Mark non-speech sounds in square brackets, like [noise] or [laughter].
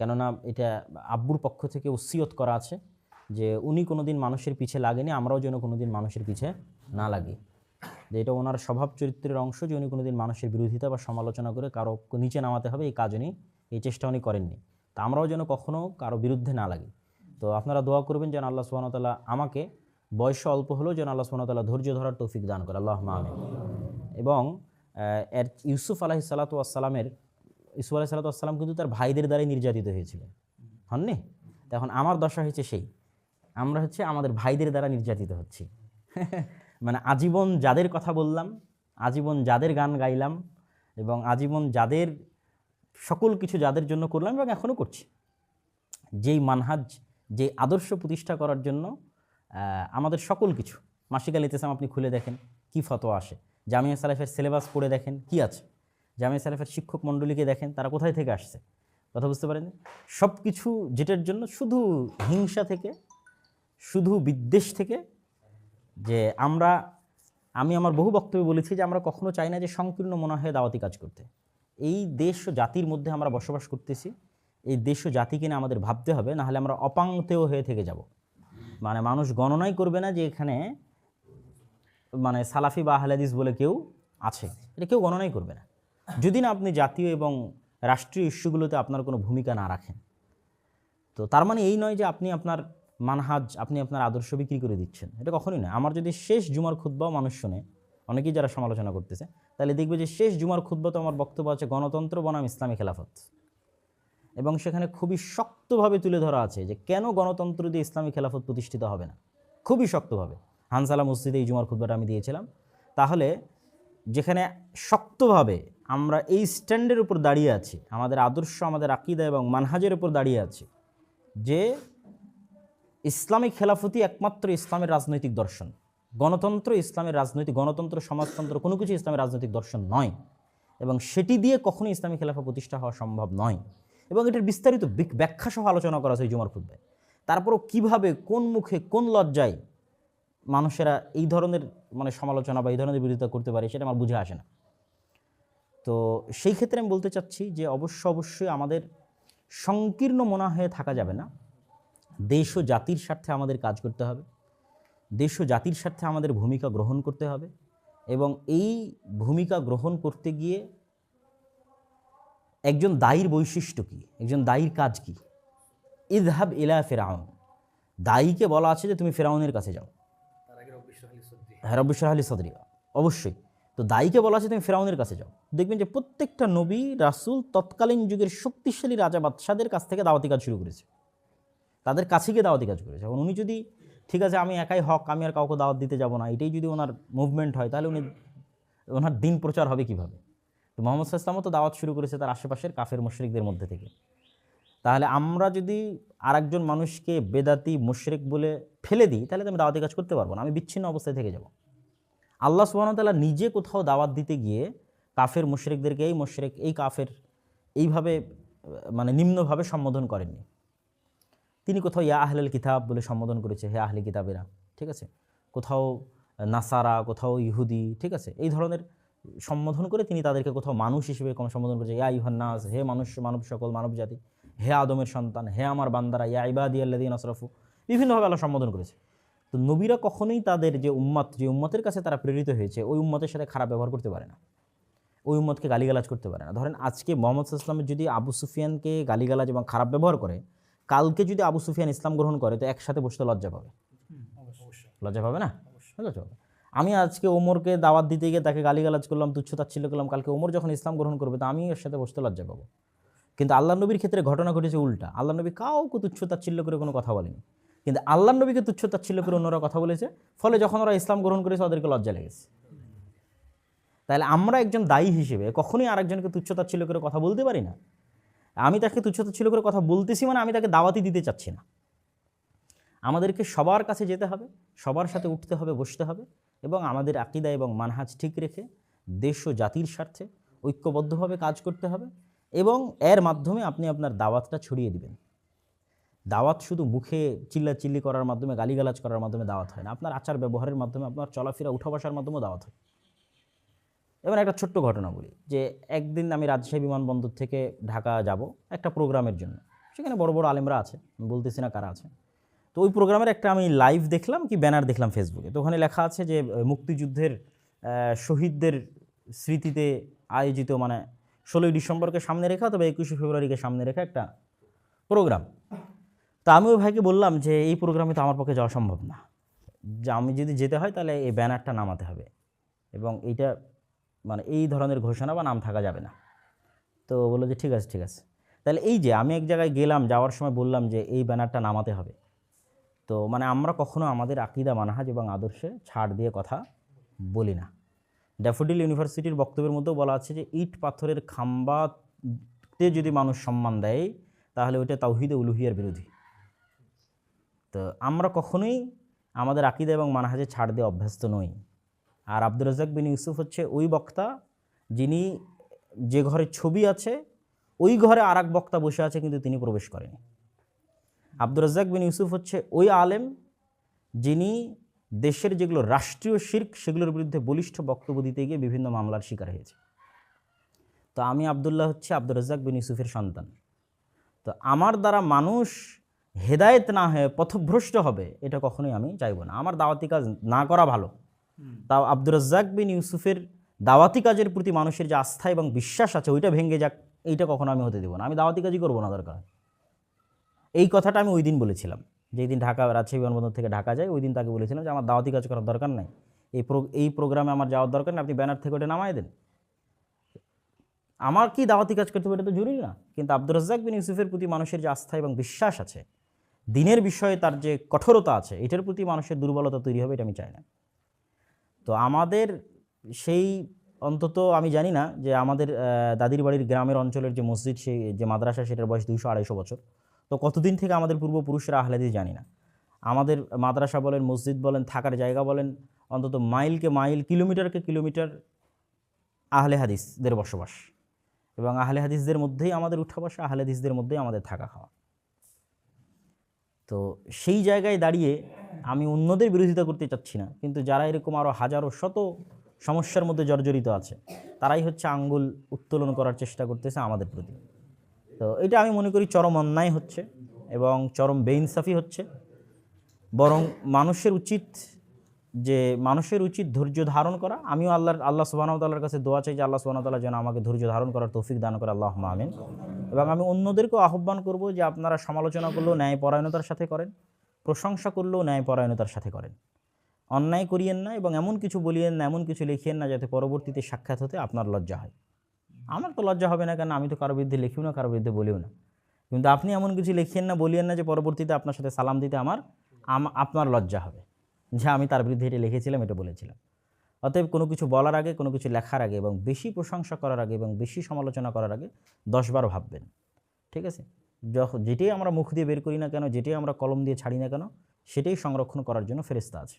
কেননা এটা আব্বুর পক্ষ থেকে উসিয়ত করা আছে যে উনি কোনো দিন মানুষের পিছে লাগেনি, আমরাও যেন কোনো দিন মানুষের পিছে না লাগি। যে এটা ওনার স্বভাব চরিত্রের অংশ যে উনি কোনো দিন মানুষের বিরোধিতা বা সমালোচনা করে কারও নিচে নামাতে হবে, এই কাজ উনি, এই চেষ্টা উনি করেননি। তা আমরাও যেন কখনও কারও বিরুদ্ধে না লাগি। তো আপনারা দোয়া করবেন যেন আল্লাহ সুবাহতাল্লাহ আমাকে বয়স অল্প হলেও যেন আল্লাহ সুবাহতাল্লাহ ধৈর্য ধরার তৌফিক দান করে। আল্লাহ মামে এবং এর ইউসুফ আলাহি সালাতু আসসালামের ইউসুফ আলাহি সালাতু আসসালাম কিন্তু তার ভাইদের দ্বারাই নির্যাতিত হয়েছিলেন। হননি? এখন আমার দশা হয়েছে সেই। আমরা হচ্ছে আমাদের ভাইদের দ্বারা নির্যাতিত হচ্ছি। [laughs] মানে আজীবন যাদের কথা বললাম, আজীবন যাদের গান গাইলাম এবং আজীবন যাদের সকল কিছু যাদের জন্য করলাম এবং এখনও করছি। যেই মানহাজ যে আদর্শ প্রতিষ্ঠা করার জন্য আমাদের সকল কিছু। মাসিকাল ইতেসাম আপনি খুলে দেখেন, কি ফতোয়া আসে। জামিয়া সালাফের সিলেবাস পড়ে দেখেন, কি আছে? জামিয়া সালাফের শিক্ষক মণ্ডলীকে দেখেন, তারা কোথায় থেকে আসছে? কথা বুঝতে পারেন সব কিছু যেটার জন্য শুধু হিংসা থেকে, শুধু বিদ্বেষ থেকে যে আমরা, আমি আমার বহু বক্তব্যে বলেছি যে আমরা কখনো চাই না যে সংকীর্ণ মনে হয় দাওয়াতি কাজ করতে। এই দেশ ও জাতির মধ্যে আমরা বসবাস করতেছি, এই দেশ ও জাতিকে নিয়ে আমাদের ভাবতে হবে, নাহলে আমরা অপাংতেও হয়ে থেকে যাব। মানে মানুষ গণনাই করবে না যে এখানে মানে সালাফি বা আহলাদিস বলে কেউ আছে। এটা কেউ গণনাই করবে না। যদি না আপনি জাতীয় এবং রাষ্ট্রীয় ইস্যুগুলোতে আপনার কোনো ভূমিকা না রাখেন, তো তার মানে এই নয় যে আপনি আপনার মানহাজ, আপনি আপনার আদর্শ বিক্রি করে দিচ্ছেন। এটা কখনোই নয়। আমার যদি শেষ জুমার খুদ্বাও মানুষ শোনে, অনেকেই যারা সমালোচনা করতেছে, তাহলে দেখবে যে শেষ জুমার খুদ্বাতে আমার বক্তব্য আছে গণতন্ত্র বনাম ইসলামী খেলাফত। এবং সেখানে খুবই শক্তভাবে তুলে ধরা আছে যে কেন গণতন্ত্র দিয়ে ইসলামী খেলাফত প্রতিষ্ঠিত হবে না। খুবই শক্তভাবে। হানসালা মসজিদে এই জুমার খুদ্বাটা আমি দিয়েছিলাম। তাহলে যেখানে শক্তভাবে আমরা এই স্ট্যান্ডের উপর দাঁড়িয়ে আছি, আমাদের আদর্শ, আমাদের আকিদা এবং মানহাজের উপর দাঁড়িয়ে আছি, যে ইসলামী খেলাফতি একমাত্র ইসলামের রাজনৈতিক দর্শন। গণতন্ত্র ইসলামের রাজনৈতিক, গণতন্ত্র, সমাজতন্ত্র, কোনো কিছু ইসলামের রাজনৈতিক দর্শন নয় এবং সেটি দিয়ে কখনোই ইসলামী খেলাফা প্রতিষ্ঠা হওয়া সম্ভব নয় এবং এটার বিস্তারিত ব্যাখ্যা সহ আলোচনা করা এই জুমার খুদ্ায় তারপরও কীভাবে, কোন মুখে, কোন লজ্জায় মানুষেরা এই ধরনের মানে সমালোচনা বা এই ধরনের বিরোধিতা করতে পারে সেটা আমার বুঝে আসে না। তো সেই ক্ষেত্রে আমি বলতে চাচ্ছি যে অবশ্য অবশ্যই আমাদের সংকীর্ণ মনা হয়ে থাকা যাবে না। দেশ ও জাতির স্বার্থে আমাদের কাজ করতে হবে। দেশ ও জাতির স্বার্থে আমাদের ভূমিকা গ্রহণ করতে হবে এবং এই ভূমিকা গ্রহণ করতে গিয়ে একজন দায়ীর বৈশিষ্ট্য কী? একজন দায়ীর কাজ কী? ইদহাব ইলা ফেরাউন। দায়ীকে বলা আছে যে তুমি ফেরাউনের কাছে যাও। হ্যাঁ রব্বিশ্বর আলী সদরিয়া অবশ্যই। তো দায়ীকে বলা আছে তুমি ফেরাউনের কাছে যাও। দেখবেন যে প্রত্যেকটা নবী, রাসূল তৎকালীন যুগের শক্তিশালী রাজা বাদশাদের কাছ থেকে দাওয়াতি কাজ শুরু করেছে। তাদের কাছে গিয়ে দাওয়াতি কাজ করেছে। এখন উনি যদি, ঠিক আছে, আমি একাই হক, আমি আর কাউকে দাওয়াত দিতে যাব না, এটাই যদি ওনার মুভমেন্ট হয়, তাহলে উনি, ওনার দিন প্রচার হবে কীভাবে? তো মোহাম্মদ ইসলামও তো দাওয়াত শুরু করেছে তার আশেপাশের কাফের মুশরিকদের মধ্যে থেকে। তাহলে আমরা যদি আরেকজন মানুষকে বেদাতি, মুশরিক বলে ফেলে দিই, তাহলে তো আমি দাওয়াতি কাজ করতে পারব না, আমি বিচ্ছিন্ন অবস্থায় থেকে যাব। আল্লাহ সুবাহতাল্লাহ নিজে কোথাও দাওয়াত দিতে গিয়ে কাফের মুশরিকদেরকে এই মুশরিক, এই কাফের এইভাবে মানে নিম্নভাবে সম্বোধন করেননি। তিনি কোথাও ইয়া আহলেল কিতাব বলে সম্বোধন করেছে, হে আহলে কিতাবেরা, ঠিক আছে? কোথাও নাসারা, কোথাও ইহুদি, ঠিক আছে? এই ধরনের সম্বোধন করে তিনি তাদেরকে কোথাও মানুষ হিসেবে কম সম্বোধন করেছে, ইয়া ইহান্নাস হে মানুষ, মানব সকল, মানব জাতি, হে আদমের সন্তান, হে আমার বান্দারা, ইয়া ইবাদি আল্লাদিন আশরাফু বিভিন্নভাবে আল্লাহ সম্বোধন করেছে। তো নবীরা কখনোই তাদের যে উম্মত, যে উম্মতের কাছে তারা প্রেরিত হয়েছে, ওই উম্মতের সাথে খারাপ ব্যবহার করতে পারে না। ওই উম্মতকে গালিগালাজ করতে পারে না। ধরেন আজকে মোহাম্মদ ইসলামের যদি আবু সুফিয়ানকে গালিগালাজ এবং খারাপ ব্যবহার করে, কালকে যদি আবু সুফিয়ান ইসলাম গ্রহণ করে, তো একসাথে বসতে লজ্জা পাবে? লজ্জা পাবে না? লজ্জা পাবে। আমি আজকে ওমরকে দাওয়াত দিতে গিয়ে তাকে গালিগালাজ করলাম তুচ্ছ তাচ্ছিল্য করলাম, কালকে ওমর যখন ইসলাম গ্রহণ করবে, তো আমি এর সাথে বসতে লজ্জা পাবো। কিন্তু আল্লাহ নবীর ক্ষেত্রে ঘটনা ঘটেছে উল্টা। আল্লাহ নবী কাউকে তুচ্ছ তাচ্ছিল্য করে কোনো কথা বলেনি। কিন্তু আল্লাহ নবীকে তুচ্ছ তাচ্ছিল্য করে অন্যরা কথা বলেছে। ফলে যখন ওরা ইসলাম গ্রহণ করেছে, ওদেরকে লজ্জা লেগেছে। তাহলে আমরা একজন দায়ী হিসেবে কখনোই আরেকজনকে তুচ্ছ তাচ্ছিল্য করে কথা বলতে পারি না। আমি তাকে তুচ্ছ তাচ্ছিল্য করে কথা বলতেছি মানে আমি তাকে দাওয়াতি দিতে চাচ্ছি না। আমাদেরকে সবার কাছে যেতে হবে, সবার সাথে উঠতে হবে, বসতে হবে এবং আমাদের আকিদা এবং মানহাজ ঠিক রেখে দেশ ও জাতির স্বার্থে ঐক্যবদ্ধভাবে কাজ করতে হবে এবং এর মাধ্যমে আপনি আপনার দাওয়াতটা ছড়িয়ে দিবেন। দাওয়াত শুধু মুখে চিল্লাচিল্লি করার মাধ্যমে, গালিগালাজ করার মাধ্যমে দাওয়াত হয় না। আপনার আচার ব্যবহারের মাধ্যমে, আপনার চলাফেরা, উঠা বসার মাধ্যমেও দাওয়াত হয়। এবার একটা ছোট্ট ঘটনা বলি, যে একদিন আমি রাজশাহী বিমানবন্দর থেকে ঢাকা যাব একটা প্রোগ্রামের জন্য। সেখানে বড় বড় আলেমরা আছে, আমি বলতেছি না কারা আছে। তো ওই প্রোগ্রামের একটা আমি লাইভ দেখলাম কি ব্যানার দেখলাম ফেসবুকে তো ওখানে লেখা আছে যে মুক্তিযুদ্ধের শহীদদের স্মৃতিতে আয়োজিত মানে ষোলোই ডিসেম্বরকে সামনে রেখা তবে একুশে ফেব্রুয়ারিকে সামনে রেখা একটা প্রোগ্রাম। তা আমি ওই ভাইকে বললাম যে, এই প্রোগ্রামে তো আমার পক্ষে যাওয়া সম্ভব না। যে, আমি যদি যেতে হয় তাহলে এই ব্যানারটা নামাতে হবে। এবং এইটা মানে এই ধরনের ঘোষণা বা নাম থাকা যাবে না। তো বলল যে, ঠিক আছে ঠিক আছে। তাহলে এই যে, আমি এক জায়গায় গেলাম, যাওয়ার সময় বললাম যে, এই ব্যানারটা নামাতে হবে। তো মানে আমরা কখনো আমাদের আকিদা, মানহাজ এবং আদর্শে ছাড় দিয়ে কথা বলি না। ড্যাফোডিল ইউনিভার্সিটির বক্তব্যের মধ্যেও বলা আছে যে, ইট পাথরের খাম্বাতে যদি মানুষ সম্মান দেয়, তাহলে ওইটা তাওহিদে উলুহিয়ার বিরোধী। তো আমরা কখনোই আমাদের আকিদা এবং মানহাজে ছাড় দিয়ে অভ্যস্ত নই। আর আব্দুর রাজাক বিন ইউসুফ হচ্ছে ওই বক্তা যিনি যে ঘরে ছবি আছে, ওই ঘরে আর বক্তা বসে আছে কিন্তু তিনি প্রবেশ করেনি। আব্দুর রাজ্জাক বিন ইউসুফ হচ্ছে ওই আলেম যিনি দেশের যেগুলো রাষ্ট্রীয় শির্ক সেগুলোর বিরুদ্ধে বলিষ্ঠ বক্তব্য দিতে গিয়ে বিভিন্ন মামলার শিকার হয়েছে। তো আমি আবদুল্লাহ হচ্ছে আব্দুর রাজ্জাক বিন ইউসুফের সন্তান। তো আমার দ্বারা মানুষ হেদায়েত না হয়ে পথভ্রষ্ট হবে এটা কখনোই আমি চাইব না। আমার দাওয়াতি কাজ না করা ভালো। তাও আব্দুর রাজ্জাক বিন ইউসুফের দাওয়াতি কাজের প্রতি মানুষের যে আস্থা এবং বিশ্বাস আছে ওইটা ভেঙে যাক এইটা কখনো আমি হতে দেবো না। আমি দাওয়াতি কাজই করব না দরকার। এই কথাটা আমি ওই দিন বলেছিলাম। যেই দিন ঢাকা রাজশাহী বিমানবন্দর থেকে ঢাকা যায় ওই দিন তাকে বলেছিলাম যে আমার দাওয়াতি কাজ করার দরকার নাই। এই প্রো এই প্রোগ্রামে আমার যাওয়ার দরকার নেই আপনি ব্যানার থেকে ওটা নামায় দেন। আমার কি দাওয়াতি কাজ করতে হবে এটা তো জরুরি না। কিন্তু আব্দুর রাজ্জাক বিন ইউসুফের প্রতি মানুষের যে আস্থা এবং বিশ্বাস আছে দিনের বিষয়ে তার যে কঠোরতা আছে, এটার প্রতি মানুষের দুর্বলতা তৈরি হবে এটা আমি চাই না। তো আমাদের সেই অন্তত আমি জানি না যে আমাদের দাদির বাড়ির গ্রামের অঞ্চলের যে মসজিদ, সেই যে মাদ্রাসা, সেটার বয়স দুইশো আড়াইশো বছর। তো কতদিন থেকে আমাদের পূর্বপুরুষরা আহলাদি জানি না। আমাদের মাদ্রাসা বলেন, মসজিদ বলেন, থাকার জায়গা বলেন, অন্তত মাইলকে মাইল, কিলোমিটারকে কিলোমিটার আহলে হাদিসদের বসবাস। এবং আহলে হাদিসদের মধ্যেই আমাদের উঠা বসা আহলে হাদিসদের মধ্যেই আমাদের থাকা খাওয়া। তো সেই জায়গায় দাঁড়িয়ে আমি অন্যদের বিরোধিতা করতে চাচ্ছি না। কিন্তু যারা এরকম আরও হাজারো শত সমস্যার মধ্যে জর্জরিত আছে, তারাই হচ্ছে আঙ্গুল উত্তোলন করার চেষ্টা করতেছে আমাদের প্রতি। তো এটা আমি মনে করি চরম অন্যায় হচ্ছে এবং চরম বেইনসাফি হচ্ছে। বরং মানুষের উচিত যে মানুষের উচিত ধৈর্য ধারণ করা। আমিও আল্লাহর, আল্লাহ সুবাহতাল্লার কাছে দোয়া চাই যে আল্লাহ সুবাহতাল্লাহ যেন আমাকে ধৈর্য ধারণ করার তৌফিক দান করে। আল্লাহ আমিন। এবং আমি অন্যদেরকেও আহ্বান করব যে আপনারা সমালোচনা করলেও ন্যায়পরায়ণতার সাথে করেন, প্রশংসা করলেও ন্যায়পরায়ণতার সাথে করেন। অন্যায় করিয়েন না এবং এমন কিছু বলিয়েন না, এমন কিছু লিখিয়েন না যাতে পরবর্তীতে সাক্ষাৎ হতে আপনার লজ্জা হয়। আমার তো লজ্জা হবে না কেন? আমি তো কারও বিরুদ্ধে লিখিও না, কারও বিরুদ্ধে বলিও না। কিন্তু আপনি এমন কিছু লিখিয়েন না, বলিয়েন না যে পরবর্তীতে আপনার সাথে সালাম দিতে আমার আপনার লজ্জা হবে। যে আমি তার বিরুদ্ধে এটা লিখেছিলাম, এটা বলেছিলাম। অতএব কোনো কিছু বলার আগে, কোনো কিছু লেখার আগে এবং বেশি প্রশংসা করার আগে এবং বেশি সমালোচনা করার আগে দশবার ভাববেন, ঠিক আছে? যখন যেটাই আমরা মুখ দিয়ে বের করি না কেন, যেটাই আমরা কলম দিয়ে ছাড়ি না কেন, সেটাই সংরক্ষণ করার জন্য ফেরিস্তা আছে।